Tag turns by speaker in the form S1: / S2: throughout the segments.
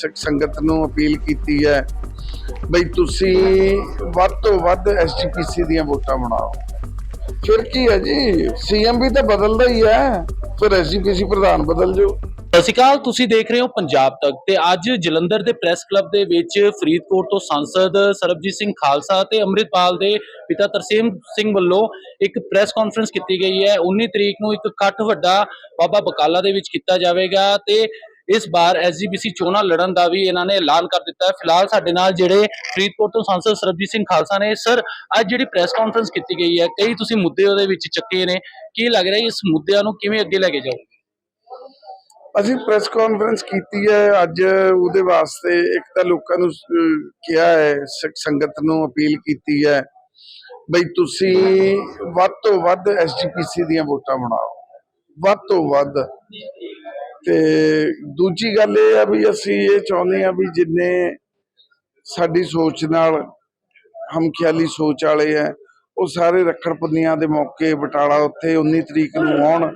S1: ਸਿੱਖ ਸੰਗਤ ਨੂੰ ਅਪੀਲ ਕੀਤੀ ਹੈ ਬਈ ਤੁਸੀਂ ਵੱਧ ਤੋਂ ਵੱਧ ਐਸਜੀਪੀਸੀ ਦੀਆਂ ਵੋਟਾਂ ਬਣਾਓ। ਫਿਰ ਕੀ ਹੈ ਜੀ? ਸੀਐਮ ਵੀ ਤਾਂ ਬਦਲਦਾ ਹੀ ਹੈ। ਫਿਰ ਐਸਜੀਪੀਸੀ ਪ੍ਰਧਾਨ ਬਦਲ ਜਾਓ।
S2: ਸਤਿ ਤੁਸੀਂ ਦੇਖ ਰਹੇ ਹੋ ਪੰਜਾਬ ਤੱਕ ਤੇ ਅੱਜ ਜਲੰਧਰ ਦੇ ਪ੍ਰੈਸ ਕਲੱਬ ਦੇ ਵਿੱਚ ਫਰੀਦਕੋਟ ਤੋਂ ਸੰਸਦ ਸਰਬਜੀਤ ਸਿੰਘ ਖਾਲਸਾ ਤੇ ਅੰਮ੍ਰਿਤਪਾਲ ਦੇ ਪਿਤਾ ਤਰਸੇਮ ਸਿੰਘ ਵੱਲੋਂ ਇੱਕ ਪ੍ਰੈਸ ਕਾਨਫਰੰਸ ਕੀਤੀ ਗਈ ਹੈ। 19 ਤਰੀਕ ਨੂੰ ਇੱਕ ਇਕੱਠ ਵੱਡਾ ਬਾਬਾ ਬਕਾਲਾ ਦੇ ਵਿੱਚ ਕੀਤਾ ਜਾਵੇਗਾ ਤੇ ਇਸ ਵਾਰ ਐਸਜੀਪੀਸੀ ਚੋਣਾਂ ਲੜਨ ਦਾ ਵੀ ਇਹਨਾਂ ਨੇ ਐਲਾਨ ਕਰ ਦਿੱਤਾ ਹੈ। ਫਿਲਹਾਲ ਸਾਡੇ ਨਾਲ ਜਿਹੜੇ ਫਰੀਦਕੋਟ ਤੋਂ ਸੰਸਦ ਸਰਬਜੀਤ ਸਿੰਘ ਖਾਲਸਾ ਨੇ, ਸਰ, ਅੱਜ ਜਿਹੜੀ ਪ੍ਰੈਸ ਕਾਨਫਰੰਸ ਕੀਤੀ ਗਈ ਹੈ, ਕਈ ਤੁਸੀਂ ਮੁੱਦੇ ਉਹਦੇ ਵਿੱਚ ਚੱਕੇ ਨੇ। ਕੀ ਲੱਗ ਰਿਹਾ ਇਸ ਮੁੱਦਿਆਂ ਨੂੰ ਕਿਵੇਂ ਅੱਗੇ ਲੈ ਕੇ ਜਾਓਗੇ?
S1: ਅਸੀਂ ਪ੍ਰੈਸ ਕਾਨਫਰੰਸ ਕੀਤੀ ਹੈ। ਅੱਜ ਉਹਦੇ ਵਾਸਤੇ ਇੱਕ ਤਾਂ ਲੋਕਾਂ ਨੂੰ ਕਿਹਾ ਹੈ ਸੰਗਤ ਨੂੰ ਅਪੀਲ ਕੀਤੀ ਹੈ, ਬਈ ਤੁਸੀਂ ਵੱਧ ਤੋਂ ਵੱਧ ਐਸਜੀਪੀਸੀ ਦੀਆਂ ਵੋਟਾਂ ਬਣਾਓ। ਵੱਧ ਤੋਂ ਵੱਧ। ਤੇ ਦੂਜੀ ਗੱਲ ਇਹ ਆ ਵੀ ਅਸੀਂ ਇਹ ਚਾਹੁੰਦੇ ਆ ਵੀ ਜਿੰਨੇ ਸਾਡੀ ਸੋਚ ਨਾਲ ਹਮਖਿਆਲੀ ਸੋਚ ਵਾਲੇ ਆ, ਉਹ ਸਾਰੇ ਰੱਖੜ ਪੁੰਨੀਆਂ ਦੇ ਮੌਕੇ ਬਟਾਲਾ ਉੱਥੇ 19 ਤਰੀਕ ਨੂੰ ਆਉਣ,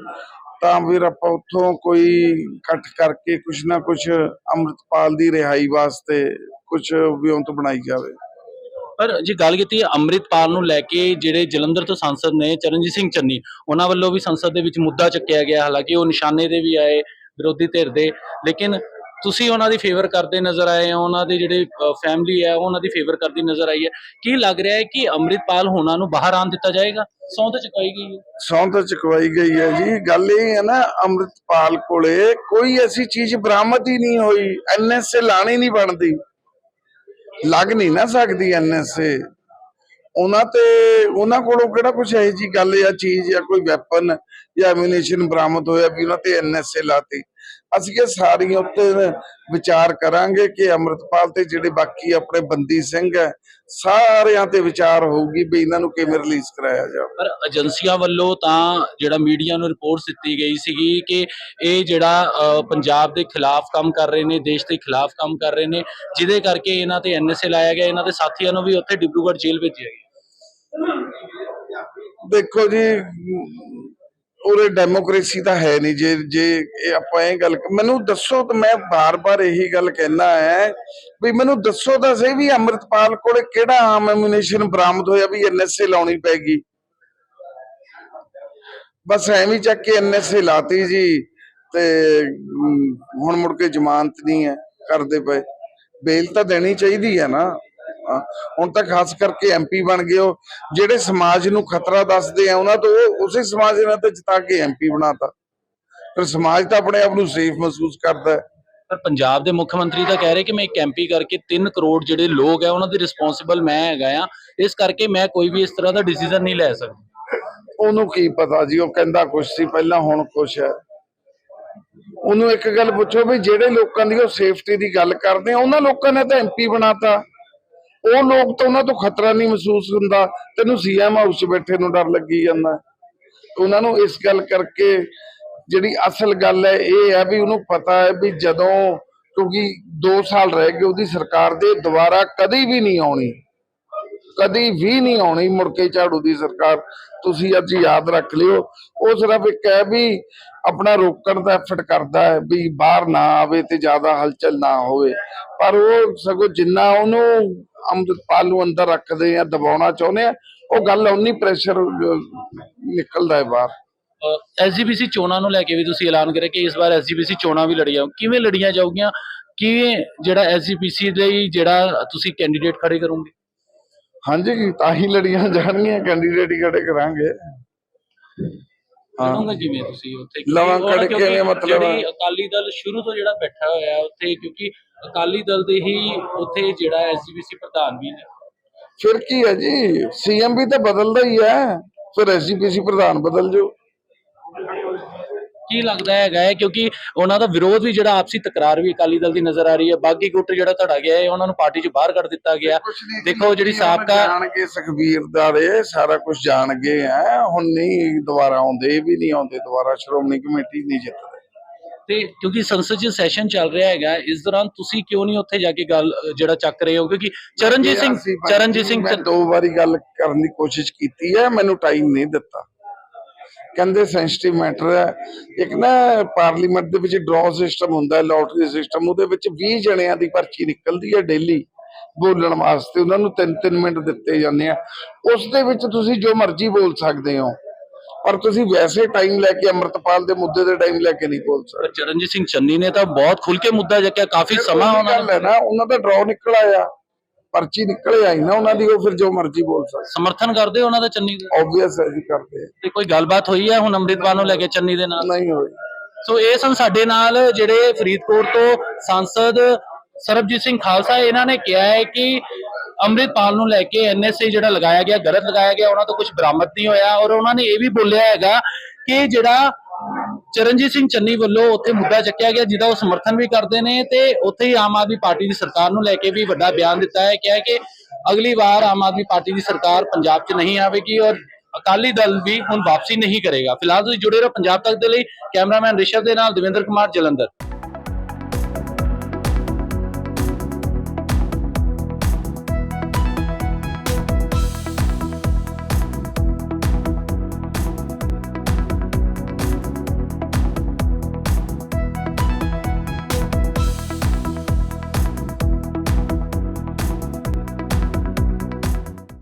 S1: ਤਾਂ ਫਿਰ ਆਪਾਂ ਉੱਥੋਂ ਕੋਈ ਇਕੱਠ ਕਰਕੇ ਕੁਛ ਨਾ ਕੁਛ ਅੰਮ੍ਰਿਤਪਾਲ ਦੀ ਰਿਹਾਈ ਵਾਸਤੇ ਕੁਛ ਵਿਉਂਤ ਬਣਾਈ ਜਾਵੇ।
S2: ਪਰ ਜੇ ਗੱਲ ਕੀਤੀ ਅੰਮ੍ਰਿਤਪਾਲ ਨੂੰ ਲੈ ਕੇ ਜਿਹੜੇ ਜਲੰਧਰ ਤੋਂ ਸੰਸਦ ਨੇ ਚਰਨਜੀਤ ਸਿੰਘ ਚੰਨੀ, ਉਹਨਾਂ ਵੱਲੋਂ ਵੀ ਸੰਸਦ ਦੇ ਵਿੱਚ ਮੁੱਦਾ ਚੱਕਿਆ ਗਿਆ, ਹਾਲਾਂਕਿ ਉਹ ਨਿਸ਼ਾਨੇ ਦੇ ਵੀ ਆਏ। ਵਿਰੋਧੀ ਧਿਰ ਦੇ। ਲੇਕਿਨ ਤੁਸੀਂ ਉਹਨਾਂ ਦੀ ਫੇਵਰ ਕਰਦੇ ਨਜ਼ਰ ਆਏ ਹੋ, ਉਹਨਾਂ ਦੇ ਜਿਹੜੇ ਫੈਮਿਲੀ ਹੈ ਉਹਨਾਂ ਦੀ ਫੇਵਰ ਕਰਦੀ ਨਜ਼ਰ ਆਈ ਹੈ। ਕੀ ਲੱਗ ਰਿਹਾ ਹੈ ਕਿ ਅੰਮ੍ਰਿਤਪਾਲ ਹੋਣਾ ਨੂੰ ਬਾਹਰ ਆਣ ਦਿੱਤਾ ਜਾਏਗਾ? ਸੌਂ ਤਾਂ ਚੁਕਾਈ ਗਈ ਹੈ।
S1: ਸਹੁੰ ਤਾਂ ਚੁਕਵਾਈ ਗਈ ਹੈ ਜੀ। ਗੱਲ ਇਹ ਹੈ ਨਾ, ਅੰਮ੍ਰਿਤਪਾਲ ਕੋਲੇ ਕੋਈ ਐਸੀ ਚੀਜ਼ ਬਰਾਮਦ ਹੀ ਨਹੀਂ ਹੋਈ। ਐਨਐਸਏ ਲਾਣੀ ਨਹੀਂ ਬਣਦੀ। ਲੱਗ ਨਹੀਂ ਨਾ ਸਕਦੀ ਐਨਐਸਏ ਉਹਨਾਂ ਤੇ, ਉਹਨਾਂ ਕੋਲੋਂ ਕਿਹੜਾ ਕੁਝ ਇਹੋ ਜੀ ਗੱਲ ਜਾਂ ਚੀਜ਼ ਜਾਂ ਕੋਈ ਵੈਪਨ ਜਾਂ ਐਮੂਨੀਸ਼ਨ ਬਰਾਮਦ ਹੋਇਆ ਵੀ ਉਹਨਾਂ ਤੇ ਐਨਐਸਏ ਲਾਤੀ। ਅਸੀਂ ਇਹ ਸਾਰੀਆਂ ਉੱਤੇ ਵਿਚਾਰ ਕਰਾਂਗੇ ਕਿ ਅੰਮ੍ਰਿਤਪਾਲ ਤੇ ਜਿਹੜੇ ਬਾਕੀ ਆਪਣੇ ਬੰਦੀ ਸਿੰਘ ਹੈ ਸਾਰਿਆਂ ਤੇ ਵਿਚਾਰ ਹੋਊਗੀ ਵੀ ਇਹਨਾਂ ਨੂੰ ਕਿਵੇਂ ਰਿਲੀਜ਼ ਕਰਾਇਆ ਜਾਵੇ।
S2: ਪਰ ਏਜੰਸੀਆਂ ਵੱਲੋਂ ਤਾਂ ਜਿਹੜਾ ਮੀਡੀਆ ਨੂੰ ਰਿਪੋਰਟ ਦਿੱਤੀ ਗਈ ਸੀਗੀ ਕਿ ਇਹ ਜਿਹੜਾ ਪੰਜਾਬ ਦੇ ਖਿਲਾਫ ਕੰਮ ਕਰ ਰਹੇ ਨੇ ਦੇਸ਼ ਦੇ ਖਿਲਾਫ ਕੰਮ ਕਰ ਰਹੇ ਨੇ ਜਿਹਦੇ ਕਰਕੇ ਇਹਨਾਂ ਤੇ ਐਨਐਸਏ ਲਾਇਆ ਗਿਆ ਇਹਨਾਂ ਦੇ ਸਾਥੀਆਂ ਨੂੰ ਵੀ ਉੱਥੇ ਡਿਬਰੂਗੜ੍ਹ ਜੇਲ੍ਹ ਭੇਜਿਆ ਗਿਆ।
S1: ਦੇਖੋ ਜੀ ਉਰੇ ਡੈਮੋਕ੍ਰੇਸੀ ਤਾਂ ਹੈ ਨਹੀਂ, ਜੇ ਜੇ ਇਹ ਆਪਾਂ ਇਹ ਗੱਲ ਮੈਨੂੰ ਦੱਸੋ ਤਾਂ ਮੈਂ ਬਾਰ-ਬਾਰ ਇਹੀ ਗੱਲ ਕਹਿਣਾ ਹੈ ਵੀ ਮੈਨੂੰ ਦੱਸੋ ਤਾਂ ਸਹੀ ਵੀ ਅੰਮ੍ਰਿਤਪਾਲ ਕੋਲੇ ਕਿਹੜਾ ਆਮ ਐਮੂਨੀਸ਼ਨ ਬਰਾਮਦ ਹੋਇਆ ਵੀ ਐਨਐਸਏ ਲਾਉਣੀ ਪੈਗੀ। ਬਸ ਐਵੇਂ ਚੱਕ ਕੇ ਐਨਐਸਏ ਲਾਤੀ ਜੀ ਤੇ ਹੁਣ ਮੁੜ ਕੇ ਜ਼ਮਾਨਤ ਨਹੀਂ ਹੈ ਕਰਦੇ ਪਏ। ਬੇਲ ਤਾਂ ਦੇਣੀ ਚਾਹੀਦੀ ਹੈ ਨਾ। ਹੁਣ ਤਾਂ ਖਾਸ ਕਰਕੇ ਐਮਪੀ ਬਣ ਗਏ ਉਹ ਜਿਹੜੇ ਸਮਾਜ ਨੂੰ ਖਤਰਾ ਦੱਸਦੇ ਆ ਉਹਨਾਂ ਤੋਂ ਉਸੇ ਸਮਾਜ ਨਾਲ ਤਾਂ ਜਿਤਾ ਕੇ ਐਮਪੀ ਬਣਾਤਾ। ਫਿਰ ਸਮਾਜ ਤਾਂ ਆਪਣੇ ਆਪ ਨੂੰ ਸੇਫ ਮਹਿਸੂਸ ਕਰਦਾ ਹੈ।
S2: ਪਰ ਪੰਜਾਬ ਦੇ ਮੁੱਖ ਮੰਤਰੀ ਤਾਂ ਕਹਿ ਰਹੇ ਕਿ ਮੈਂ ਇੱਕ ਐਮਪੀ ਕਰਕੇ 3 ਕਰੋੜ ਜਿਹੜੇ ਲੋਕ ਹੈ ਉਹਨਾਂ ਦੀ ਰਿਸਪੌਂਸਿਬਲ ਮੈਂ ਹੈਗਾ ਆ। ਇਸ ਕਰਕੇ ਮੈਂ ਕੋਈ ਵੀ ਇਸ ਤਰ੍ਹਾਂ ਦਾ ਡਿਸੀਜਨ ਨਹੀਂ ਲੈ ਸਕਦਾ।
S1: ਉਹਨੂੰ ਕੀ ਪਤਾ ਜੀ ਉਹ ਕਹਿੰਦਾ ਕੁਛ ਸੀ ਪਹਿਲਾਂ ਹੁਣ ਕੁਛ ਹੈ। ਉਹਨੂੰ ਇੱਕ ਗੱਲ ਪੁੱਛੋ ਵੀ ਜਿਹੜੇ ਲੋਕਾਂ ਦੀ ਉਹ ਸੇਫਟੀ ਦੀ ਗੱਲ ਕਰਦੇ ਆ ਉਹਨਾਂ ਲੋਕਾਂ ਨੇ ਤਾਂ ਐਮਪੀ ਬਣਾਤਾ। ਉਹ ਲੋਕ ਤਾਂ ਉਹਨਾਂ ਤੋਂ ਖਤਰਾ ਨਹੀਂ ਮਹਿਸੂਸ ਹੁੰਦਾ। ਤੈਨੂੰ ਸੀਐਮ ਹਾਊਸ ਬੈਠੇ ਨੂੰ ਡਰ ਲੱਗੀ ਜਾਂਦਾ। ਉਹਨਾਂ ਨੂੰ ਇਸ ਗੱਲ ਕਰਕੇ ਜਿਹੜੀ ਅਸਲ ਗੱਲ ਹੈ, ਇਹ ਹੈ ਵੀ ਉਹਨੂੰ ਪਤਾ ਹੈ ਵੀ ਜਦੋਂ, ਕਿਉਂਕਿ 2 ਸਾਲ ਰਹਿ ਗਏ ਉਹਦੀ ਸਰਕਾਰ ਦੇ, ਦੁਬਾਰਾ ਕਦੀ ਵੀ ਨਹੀਂ ਆਉਣੀ। ਕਦੀ ਵੀ ਨਹੀਂ ਆਉਣੀ ਮੁੜ ਕੇ ਝਾੜੂ ਦੀ ਸਰਕਾਰ। ਤੁਸੀਂ ਅੱਜ ਯਾਦ ਰੱਖ ਲਿਓ, ਉਹ ਸਿਰਫ ਇੱਕ ਹੈ ਵੀ ਆਪਣਾ ਰੋਕਣ ਦਾ ਐਫਰਟ ਕਰਦਾ ਹੈ ਵੀ ਬਾਹਰ ਨਾ ਆਵੇ ਤੇ ਜ਼ਿਆਦਾ ਹਲਚਲ ਨਾ ਹੋਵੇ। ਪਰ ਉਹ ਸਗੋਂ ਜਿੰਨਾ ਉਹਨੂੰ ਅੰਮ੍ਰਿਤਪਾਲ ਨੂੰ ਅੰਦਰ ਰੱਖਦੇ ਆ ਦਬਾਉਣਾ ਚਾਹੁੰਦੇ ਆ ਉਹ ਗੱਲ ਉਨੀ ਪ੍ਰੈਸ਼ਰ ਨਿਕਲਦਾ ਹੈ ਬਾਹਰ।
S2: ਐਸਜੀਪੀਸੀ ਚੋਣਾਂ ਨੂੰ ਲੈ ਕੇ ਵੀ ਤੁਸੀਂ ਐਲਾਨ ਕਰਿਆ ਕਿ ਇਸ ਵਾਰ ਐਸਜੀਪੀਸੀ ਚੋਣਾਂ ਵੀ ਲੜੀਆਂ ਕਿਵੇਂ ਲੜੀਆਂ ਜਾਊਗੀਆਂ? ਕਿਵੇਂ ਜਿਹੜਾ ਐਸਜੀਪੀਸੀ ਲਈ ਜਿਹੜਾ ਤੁਸੀਂ ਕੈਂਡੀਡੇਟ ਖੜੇ ਕਰੋਗੇ?
S1: ਹਾਂਜੀ ਤਾਂ ਹੀ ਲੜੀਆਂ ਜਾਣਗੀਆਂ ਕੈਂਡੀਡੇਟ ਹੀ ਖੜੇ ਕਰਾਂਗੇ। ਹਾਂ।
S2: ਲੜੋਗੇ ਕਿਵੇਂ ਤੁਸੀਂ ਉੱਥੇ?
S1: ਲਵਾਂ
S2: ਕਿਉਂਕਿ
S1: ਕੱਢ ਕੇ
S2: ਕਿਉਂਕਿ
S1: ਨੇ ਮਤਲਬ-
S2: ਜਿਹੜੀ ਅਕਾਲੀ ਦਲ ਸ਼ੁਰੂ ਤੋਂ ਜਿਹੜਾ ਬੈਠਾ ਹੋਇਆ ਹੈ ਉੱਥੇ ਕਿਉਂਕਿ ਅਕਾਲੀ ਦਲ ਦੇ ਹੀ ਉੱਥੇ ਜਿਹੜਾ ਐਸਜੀਪੀਸੀ ਪ੍ਰਧਾਨ ਵੀ ਨੇ।
S1: ਫਿਰ ਕੀ ਹੈ ਜੀ? ਸੀਐਮ ਵੀ ਤਾਂ ਬਦਲਦਾ ਹੀ ਹੈ। ਫਿਰ ਐਸਜੀਪੀਸੀ ਪ੍ਰਧਾਨ ਬਦਲ ਜਾਓ।
S2: ਕੀ ਲੱਗਦਾ ਹੈਗਾ ਹੈ ਕਿਉਂਕਿ ਉਹਨਾਂ ਦਾ ਵਿਰੋਧ ਵੀ ਜਿਹੜਾ ਆਪਸੀ ਤਕਰਾਰ ਵੀ ਅਕਾਲੀ ਦਲ ਦੀ ਨਜ਼ਰ ਆ ਰਹੀ ਹੈ। ਬਾਗੀ ਗੁੱਟ ਜਿਹੜਾ ਧੜਾ ਗਿਆ ਹੈ ਉਹਨਾਂ ਨੂੰ ਪਾਰਟੀ 'ਚ ਬਾਹਰ ਕੱਢ ਦਿੱਤਾ ਗਿਆ। ਦੇਖੋ ਜਿਹੜੀ ਸਾਬਕਾ
S1: ਜਾਣ ਕੇ ਸੁਖਬੀਰ ਦਾ ਦੇ ਸਾਰਾ ਕੁਝ ਜਾਣ ਗਏ ਆ ਹੁਣ ਨਹੀਂ ਦੁਬਾਰਾ ਆਉਂਦੇ ਵੀ ਨਹੀਂ ਆਉਂਦੇ ਦੁਬਾਰਾ ਸ਼੍ਰੋਮਣੀ ਕਮੇਟੀ ਨਹੀਂ ਜਿੱਤਦੇ।
S2: ਤੇ ਕਿਉਂਕਿ ਸੰਸਦ 'ਚ ਸੈਸ਼ਨ ਚੱਲ ਰਿਹਾ ਹੈਗਾ ਇਸ ਦੌਰਾਨ ਤੁਸੀਂ ਕਿਉਂ ਨਹੀਂ ਉੱਥੇ ਜਾ ਕੇ ਗੱਲ ਜਿਹੜਾ ਚੱਕ ਰਹੇ ਹੋ? ਕਿਉਂਕਿ ਚਰਨਜੀਤ ਸਿੰਘ ਚਰਨਜੀਤ ਸਿੰਘ
S1: ਦੋ ਵਾਰੀ ਗੱਲ ਕਰਨ ਦੀ ਕੋਸ਼ਿਸ਼ ਕੀਤੀ ਹੈ ਮੈਨੂੰ ਟਾਈਮ ਨਹੀਂ ਦਿੱਤਾ। ਕਹਿੰਦੇ ਸੈਂਸਿਟਿਵ ਮੈਟਰ ਹੈ। ਇੱਕ ਨਾ ਪਾਰਲੀਮੈਂਟ ਦੇ ਵਿੱਚ ਡਰਾਅ ਸਿਸਟਮ ਹੁੰਦਾ ਹੈ ਲੋਟਰੀ ਸਿਸਟਮ ਉਹਦੇ ਵਿੱਚ 20 ਜਣਿਆਂ ਦੀ ਪਰਚੀ ਨਿਕਲਦੀ ਹੈ ਡੇਲੀ ਬੋਲਣ ਵਾਸਤੇ। ਉਹਨਾਂ ਨੂੰ 3-3 ਮਿੰਟ ਦਿੱਤੇ ਜਾਂਦੇ ਆ। ਉਸ ਦੇ ਵਿੱਚ ਤੁਸੀਂ ਜੋ ਮਰਜ਼ੀ ਬੋਲ ਸਕਦੇ ਹੋ ਪਰ ਤੁਸੀਂ ਵੈਸੇ ਟਾਈਮ ਲੈ ਕੇ ਅੰਮ੍ਰਿਤਪਾਲ ਦੇ ਮੁੱਦੇ ਦੇ ਟਾਈਮ ਲੈ ਕੇ ਨਹੀਂ ਬੋਲ ਸਕਦੇ।
S2: ਚਰਨਜੀਤ ਸਿੰਘ ਚੰਨੀ ਨੇ ਤਾਂ ਬਹੁਤ ਖੁੱਲ ਕੇ ਮੁੱਦਾ ਚੱਕਿਆ ਕਾਫੀ ਸਮਾਂ
S1: ਨਾ ਉਹਨਾਂ ਦਾ ਡਰਾਅ ਨਿਕਲ ਆਇਆ। ਪਰਚੀ ਨਿਕਲ ਆਈ ਨਾ ਉਹਨਾਂ ਦੀ ਉਹ ਫਿਰ ਜੋ ਮਰਜ਼ੀ ਬੋਲ ਸਕਦੇ।
S2: ਸਮਰਥਨ ਕਰਦੇ ਹੋ ਉਹਨਾਂ ਦਾ ਚੰਨੀ ਦਾ?
S1: ਆਬਵੀਅਸ ਹੈ ਜੀ ਕਰਦੇ ਆ।
S2: ਤੇ ਕੋਈ ਗੱਲਬਾਤ ਹੋਈ ਹੈ ਹੁਣ ਅੰਮ੍ਰਿਤਪਾਲ ਨੂੰ ਲੈ ਕੇ ਚੰਨੀ ਦੇ ਨਾਲ?
S1: ਨਹੀਂ ਹੋਈ।
S2: ਸੋ ਇਹ ਸਨ ਸਾਡੇ ਨਾਲ ਜਿਹੜੇ ਫਰੀਦਕੋਟ ਤੋਂ ਸਾਂਸਦ ਸਰਬਜੀਤ ਸਿੰਘ ਖਾਲਸਾ ਇਹਨਾਂ ਨੇ ਕਿਹਾ ਹੈ ਕਿ ਅੰਮ੍ਰਿਤਪਾਲ ਨੂੰ ਲੈ ਕੇ ਐਨਐਸਏ ਜਿਹੜਾ ਲਗਾਇਆ ਗਿਆ ਗਲਤ ਲਗਾਇਆ ਗਿਆ ਉਹਨਾਂ ਤੋਂ ਕੁਝ ਬਰਾਮਦ ਨਹੀਂ ਹੋਇਆ ਔਰ ਉਹਨਾਂ ਨੇ ਇਹ ਵੀ ਬੋਲਿਆ ਹੈਗਾ ਕਿ ਜਿਹੜਾ ਚਰਨਜੀਤ ਸਿੰਘ ਚੰਨੀ ਵੱਲੋਂ ਉੱਥੇ ਮੁੱਦਾ ਚੱਕਿਆ ਗਿਆ ਜਿਹਦਾ ਉਹ ਸਮਰਥਨ ਵੀ ਕਰਦੇ ਨੇ ਤੇ ਉੱਥੇ ਹੀ ਆਮ ਆਦਮੀ ਪਾਰਟੀ ਦੀ ਸਰਕਾਰ ਨੂੰ ਲੈ ਕੇ ਵੀ ਵੱਡਾ ਬਿਆਨ ਦਿੱਤਾ ਹੈ। ਕਿਹਾ ਕਿ ਅਗਲੀ ਵਾਰ ਆਮ ਆਦਮੀ ਪਾਰਟੀ ਦੀ ਸਰਕਾਰ ਪੰਜਾਬ 'ਚ ਨਹੀਂ ਆਵੇਗੀ ਔਰ ਅਕਾਲੀ ਦਲ ਵੀ ਹੁਣ ਵਾਪਸੀ ਨਹੀਂ ਕਰੇਗਾ। ਫਿਲਹਾਲ ਤੁਸੀਂ ਜੁੜੇ ਰਹੋ ਪੰਜਾਬ ਤੱਕ ਦੇ ਲਈ। ਕੈਮਰਾਮੈਨ ਰਿਸ਼ਵ ਦੇ ਨਾਲ ਦਵਿੰਦਰ ਕੁਮਾਰ ਜਲੰਧਰ।